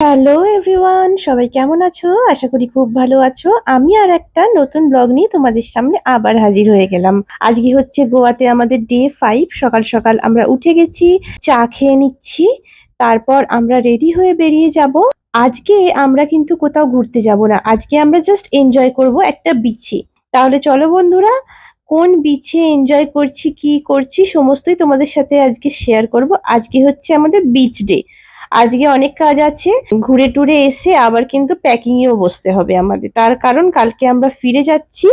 Hello everyone, সবাই কেমন আছো? আশা করি খুব ভালো আছো। আমি আর একটা নতুন ব্লগ নিয়ে তোমাদের সামনে আবার হাজির হয়ে গেলাম। আজকে হচ্ছে গোয়াতে আমাদের ডে ফাইভ সকাল সকাল আমরা উঠে গেছি, চা খেয়ে নিচ্ছি, তারপর আমরা রেডি হয়ে বেরিয়ে যাব। আজকে আমরা কিন্তু কোথাও ঘুরতে যাব না। আজকে আমরা জাস্ট এনজয় করব একটা বিচে তাহলে চলো বন্ধুরা, কোন বিচে এনজয় করছি, কি করছি, সমস্তই তোমাদের সাথে আজকে শেয়ার করব। আজকে হচ্ছে আমাদের বিচ ডে আজকে অনেক কাজ আছে। ঘুরে টুরে এসে আবার কিন্তু প্যাকিং এও বসতে হবে আমাদের। তার কারণ কালকে আমরা ফিরে যাচ্ছি।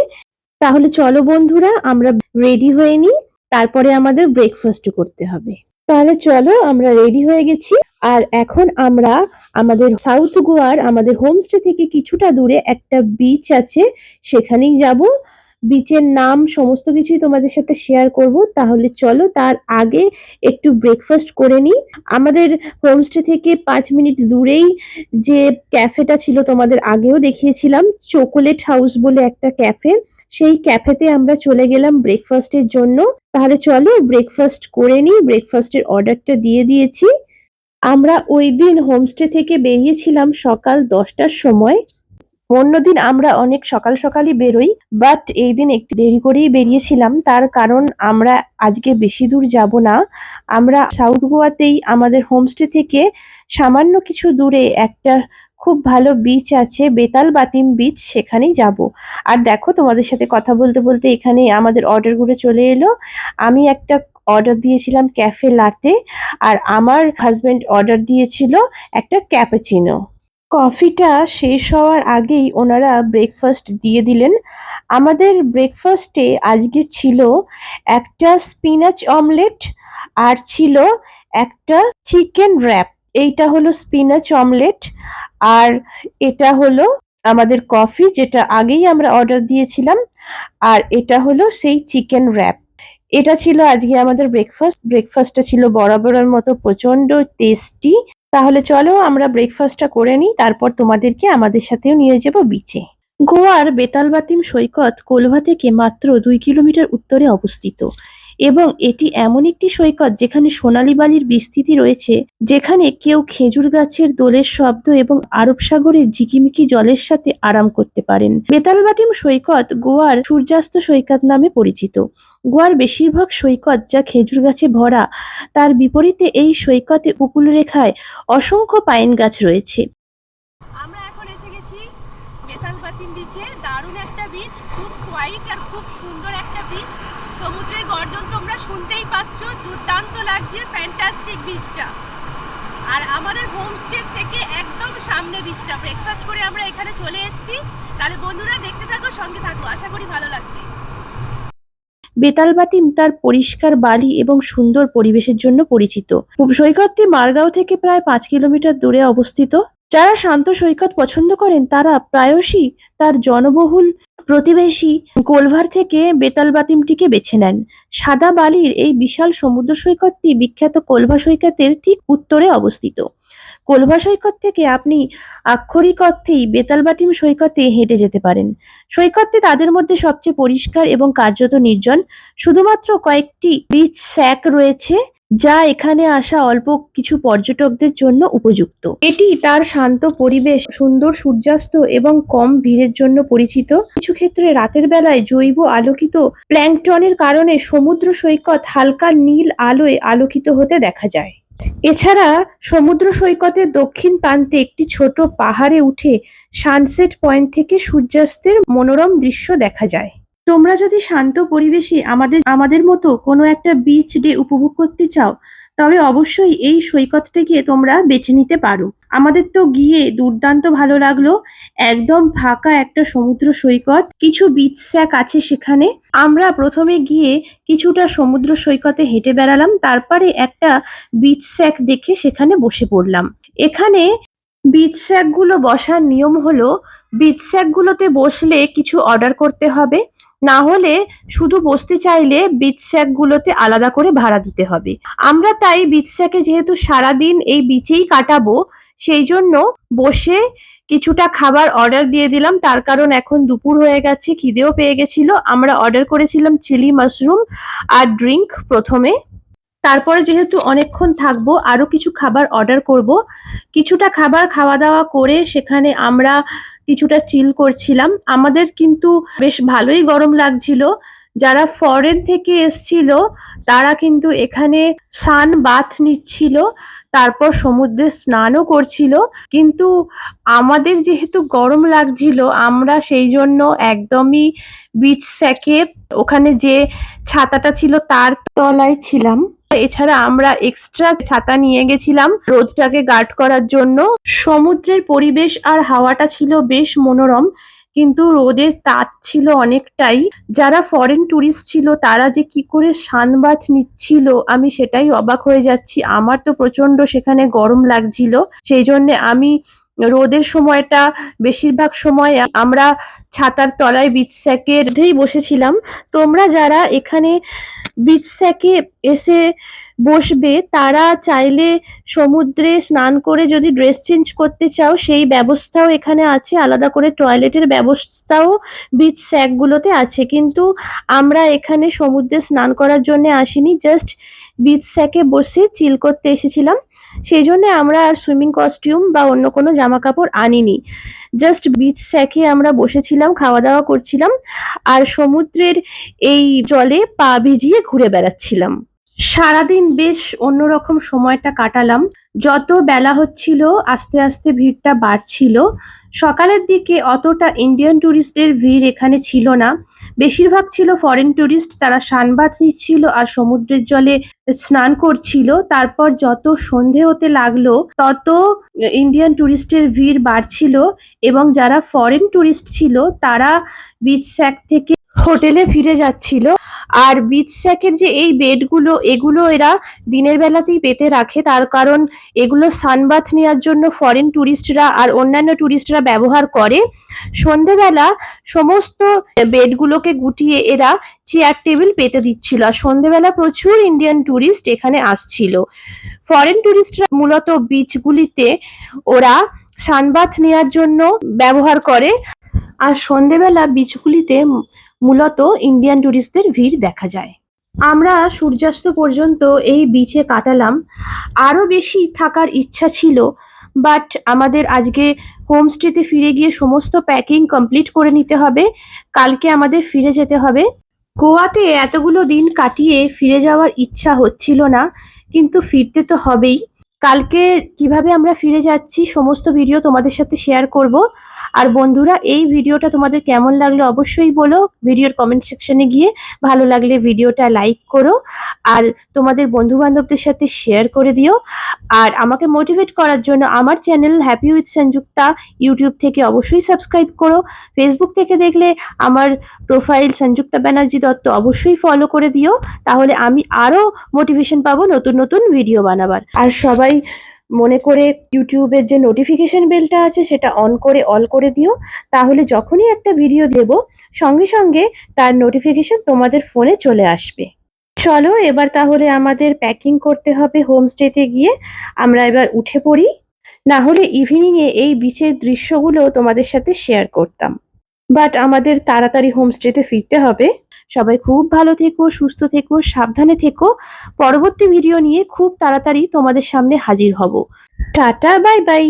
তাহলে চলো বন্ধুরা, আমরা রেডি হয়ে নিই। তারপরে আমাদের ব্রেকফাস্ট করতে হবে। তাহলে চলো, আমরা রেডি হয়ে গেছি। আর এখন আমরা আমাদের সাউথ গোয়ার আমাদের হোমস্টে থেকে কিছুটা দূরে একটা বিচ আছে। সেখানেই যাব। বিচের নাম, সমস্ত কিছুই তোমাদের সাথে শেয়ার করব। তাহলে চলো তার আগে একটু ব্রেকফাস্ট করে নিই। আমাদের হোমস্টে থেকে পাঁচ মিনিট দূরেই যে ক্যাফেটা ছিল তোমাদের আগেও দেখিয়েছিলাম চকোলেট হাউস বলে একটা ক্যাফে সেই ক্যাফেতে আমরা চলে গেলাম ব্রেকফাস্টের জন্য। তাহলে চলো ব্রেকফাস্ট করে নিই ব্রেকফাস্টের অর্ডারটা দিয়ে দিয়েছি। আমরা ওই দিন হোমস্টে থেকে বেরিয়েছিলাম সকাল দশটার সময়। অন্যদিন আমরা অনেক সকাল সকালই বেরোই বাট এই দিন একটু দেরি করেই বেরিয়েছিলাম। তার কারণ আমরা আজকে বেশি দূর যাব না। আমরা সাউথ গোয়াতেই আমাদের হোমস্টে থেকে সামান্য কিছু দূরে একটা খুব ভালো বিচ আছে, বেতাল বাতিম বিচ সেখানেই যাব। আর দেখো, তোমাদের সাথে কথা বলতে বলতে এখানে আমাদের অর্ডারগুলো চলে এলো। আমি একটা অর্ডার দিয়েছিলাম ক্যাফে লাতে আর আমার হাজব্যান্ড অর্ডার দিয়েছিল একটা ক্যাপাচিনো কফিটা শেষ হওয়ার আগেই ওনারা ব্রেকফাস্ট দিয়ে দিলেন। আমাদের ব্রেকফাস্টে আজকে ছিল একটা স্পিনাচ অমলেট আর ছিল একটা চিকেন র্যাপ এইটা হলো স্পিনাচ অমলেট আর এটা হলো আমাদের কফি যেটা আগেই আমরা অর্ডার দিয়েছিলাম। আর এটা হলো সেই চিকেন র্যাপ এটা ছিল আজকে আমাদের ব্রেকফাস্ট ব্রেকফাস্টটা ছিল বরাবরের মতো প্রচণ্ড টেস্টি তাহলে চলো আমরা ব্রেকফাস্টটা করে নিই, তারপর তোমাদেরকে আমাদের সাথেও নিয়ে যাব বিচে গোয়ার বেতালবাতিম সৈকত কোলভা থেকে মাত্র দুই কিলোমিটার উত্তরে অবস্থিত। এবং এটি এমন একটি সৈকত যেখানে সোনালী বালির বিস্তৃতি রয়েছে, যেখানে কেউ খেজুর গাছের দোলের শব্দ এবং আরব সাগরের ঝিকিমিকি জলের সাথে আরাম করতে পারেন। বেতালবাটিম সৈকত গোয়ার সূর্যাস্ত সৈকত নামে পরিচিত। গোয়ার বেশিরভাগ সৈকত যা খেজুর গাছে ভরা, তার বিপরীতে এই সৈকতে উপকূলরেখায় অসংখ্য পাইন গাছ রয়েছে আমরা এখন এসে গেছি বেতালপাতিম বিচে দারুণ একটা বিচ খুব হোয়াইট আর খুব সুন্দর একটা বিচ সমুদ্রের গর্জন তোমরা শুনতেই পাচ্ছ দুর্দান্ত লাগছে ফ্যান্টাস্টিক বিচটা আর আমাদের হোমস্টে থেকে একদম সামনে বিচটা ব্রেকফাস্ট করে আমরা এখানে চলে এসেছি। তাহলে বন্ধুরা দেখতে থাকো, সঙ্গে থাকো। আশা করি ভালো লাগবে। বেতালবাতিম তার পরিষ্কার বালি এবং সুন্দর পরিবেশের জন্য পরিচিত। সৈকতটি মারগাঁও থেকে প্রায় পাঁচ কিলোমিটার দূরে অবস্থিত। যারা শান্ত সৈকত পছন্দ করেন, তারা প্রায়শই তার জনবহুল প্রতিবেশী কোলভার থেকে বেতাল বাতিমটিকে বেছে নেন। সাদা বালির এই বিশাল সমুদ্র সৈকতটি বিখ্যাত কোলভা সৈকতের ঠিক উত্তরে অবস্থিত। কোলভা সৈকত থেকে আপনি আক্ষরিক অর্থেই বেতাল বেতালবাটিম সৈকতে হেঁটে যেতে পারেন। সৈকতটি তাদের মধ্যে সবচেয়ে পরিষ্কার এবং কার্যত নির্জন। শুধুমাত্র কয়েকটি বিচ স্যাক রয়েছে। যা এখানে আসা অল্প কিছু পর্যটকদের জন্য উপযুক্ত। এটি তার শান্ত পরিবেশ, সুন্দর সূর্যাস্ত এবং কম ভিড়ের জন্য পরিচিত। কিছু ক্ষেত্রে রাতের বেলায় জৈব আলোকিত প্ল্যাঙ্কটনের কারণে সমুদ্র সৈকত হালকা নীল আলোয় আলোকিত হতে দেখা যায়। এছাড়া সমুদ্র সৈকতের দক্ষিণ প্রান্তে একটি ছোট পাহাড়ে উঠে সানসেট পয়েন্ট থেকে সূর্যাস্তের মনোরম দৃশ্য দেখা যায়। তোমরা যদি শান্ত পরিবেশে আমাদের আমাদের মতো কোনো একটা বিচ ডে উপভোগ করতে চাও, তবে অবশ্যই এই সৈকতটাকে তোমরা বেছে নিতে পারো। আমাদের তো গিয়ে দুর্দান্ত ভালো লাগল। একদম ফাঁকা একটা সমুদ্র সৈকত, কিছু বিচ স্যাক আছে সেখানে। আমরা প্রথমে গিয়ে কিছুটা সমুদ্র সৈকতে হেঁটে বেড়ালাম, তারপরে একটা বিচ স্যাক দেখে সেখানে বসে পড়লাম। এখানে বিচ স্যাকগুলো বসার নিয়ম হলো বিচ স্যাকগুলোতে বসলে কিছু অর্ডার করতে হবে, না হলে শুধু বসতে চাইলে বিচ স্যাকগুলোতে আলাদা করে ভাড়া দিতে হবে। আমরা তাই বিচ স্যাকে যেহেতু সারাদিন এই বিচেই কাটাবো, সেই জন্য বসে কিছুটা খাবার অর্ডার দিয়ে দিলাম। তার কারণ এখন দুপুর হয়ে গেছে, খিদেও পেয়ে গেছিল। আমরা অর্ডার করেছিলাম চিলি মাশরুম আর ড্রিঙ্ক প্রথমে। তারপরে যেহেতু অনেকক্ষণ থাকব, আরও কিছু খাবার অর্ডার করব। কিছুটা খাবার খাওয়া দাওয়া করে সেখানে আমরা কিছুটা চিল করছিলাম। আমাদের কিন্তু বেশ ভালোই গরম লাগছিল। যারা ফরেন থেকে এসছিল, তারা কিন্তু এখানে সান বাথ নিচ্ছিল, তারপর সমুদ্রে স্নানও করছিল। কিন্তু আমাদের যেহেতু গরম লাগছিল, আমরা সেই জন্য একদমই বিচ স্যাকে ওখানে যে ছাতাটা ছিল, তার তলায় ছিলাম। এছাড়া আমরা এক্সট্রা ছাতা নিয়ে গেছিলাম রোদটাকে গার্ড করার জন্য। সমুদ্রের পরিবেশ আর হাওয়াটা ছিল বেশ মনোরম, কিন্তু রোদের তাপ ছিল অনেকটাই। যারা ফরেন ট্যুরিস্ট ছিল, তারা যে কি করে সানবাথ নিচ্ছিল, আমি সেটাই অবাক হয়ে যাচ্ছি। আমার তো প্রচণ্ড সেখানে গরম লাগছিল। সেই জন্য আমি রোদের সময়টা, বেশিরভাগ সময় আমরা ছাতার তলায় বিচ স্যাকের বসেছিলাম। তোমরা যারা এখানে বিচ স্যাকে এসে বসবে, তারা চাইলে সমুদ্রে স্নান করে যদি ড্রেস চেঞ্জ করতে চাও, সেই ব্যবস্থাও এখানে আছে। আলাদা করে টয়লেটের ব্যবস্থাও বিচ স্যাকগুলোতে আছে। কিন্তু আমরা এখানে সমুদ্রে স্নান করার জন্য আসিনি। জাস্ট বিচ স্যাকে বসে চিল করতে এসেছিলাম। সেই জন্য আমরা আর সুইমিং কস্টিউম বা অন্য কোনো জামা কাপড় আনিনি। জাস্ট বিচ স্যাকে আমরা বসেছিলাম খাওয়া দাওয়া করছিলাম আর সমুদ্রের এই জলে পা ভিজিয়ে ঘুরে বেড়াচ্ছিলাম। সারাদিন বেশ অন্যরকম সময়টা কাটালাম। যত বেলা হচ্ছিল, আস্তে আস্তে ভিড়টা বাড়ছিল। সকালের দিকে অতটা ইন্ডিয়ান ট্যুরিস্টদের ভিড় এখানে ছিল না। বেশিরভাগ ছিল ফরেন ট্যুরিস্ট তারা সানবাথ নিচ্ছিল আর সমুদ্রের জলে স্নান করছিল। তারপর যত সন্ধে হতে লাগল, তত ইন্ডিয়ান ট্যুরিস্টের ভিড় বাড়ছিল এবং যারা ফরেন ট্যুরিস্ট ছিল, তারা বিচ স্যাক থেকে হোটেলে ফিরে যাচ্ছিল। আর বিচ স্যাকের যে এই বেডগুলো, এগুলো এরা দিনের বেলাতেই পেতে রাখে। তার কারণ এগুলো সানবাথ নেওয়ার জন্য ফরেন ট্যুরিস্টরা আর অন্যান্য ট্যুরিস্টরা ব্যবহার করে। সন্ধেবেলা সমস্ত বেডগুলোকে গুটিয়ে এরা চেয়ার টেবিল পেতে দিচ্ছিল। আর সন্ধেবেলা প্রচুর ইন্ডিয়ান ট্যুরিস্ট এখানে আসছিল। ফরেন ট্যুরিস্টরা মূলত বিচগুলিতে ওরা সানবাথ নেওয়ার জন্য ব্যবহার করে। আর সন্ধেবেলা বিচগুলিতে মূলত ইন্ডিয়ান ট্যুরিস্টদের ভিড় দেখা যায়। আমরা সূর্যাস্ত পর্যন্ত এই বিচে কাটালাম। আরও বেশি থাকার ইচ্ছা ছিল বাট আমাদের আজকে হোমস্টেতে ফিরে গিয়ে সমস্ত প্যাকিং কমপ্লিট করে নিতে হবে। কালকে আমাদের ফিরে যেতে হবে। গোয়াতে এতগুলো দিন কাটিয়ে ফিরে যাওয়ার ইচ্ছা হচ্ছিল না, কিন্তু ফিরতে তো হবেই। কালকে কীভাবে আমরা ফিরে যাচ্ছি, সমস্ত ভিডিও তোমাদের সাথে শেয়ার করব। আর বন্ধুরা, এই ভিডিওটা তোমাদের কেমন লাগল অবশ্যই বলো। ভিডিওর কমেন্ট সেকশনে গিয়ে ভালো লাগলে ভিডিওটা লাইক করো। আর তোমাদের বন্ধু বান্ধবদের সাথে শেয়ার করে দিও। আর আমাকে মোটিভেট করার জন্য আমার channel happy with Sanjukta YouTube থেকে অবশ্যই সাবস্ক্রাইব করো। ফেসবুক থেকে দেখলে আমার প্রোফাইল সংযুক্তা ব্যানার্জি দত্ত অবশ্যই ফলো করে দিও। তাহলে আমি আরও মোটিভেশন পাবো নতুন নতুন ভিডিও বানাবার। আর সবাই মনে করে ইউটিউবের যে নোটিফিকেশন বেলটা আছে সেটা অন করে অল করে দিও। তাহলে যখনই একটা ভিডিও দেব, সঙ্গে সঙ্গে তার নোটিফিকেশন তোমাদের ফোনে চলে আসবে। চলো এবার তাহলে আমাদের প্যাকিং করতে হবে হোমস্টেতে গিয়ে। আমরা এবার উঠে পড়ি। না হলে ইভিনিংয়ে এই বিচের দৃশ্যগুলো তোমাদের সাথে শেয়ার করতাম। বাট আমাদের তাড়াতাড়ি হোমস্টেতে ফিরতে হবে। সবাই খুব ভালো থেকো, সুস্থ থেকো, সাবধানে থেকো। পরবর্তী ভিডিও নিয়ে খুব তাড়াতাড়ি তোমাদের সামনে হাজির হব। Tata bye bye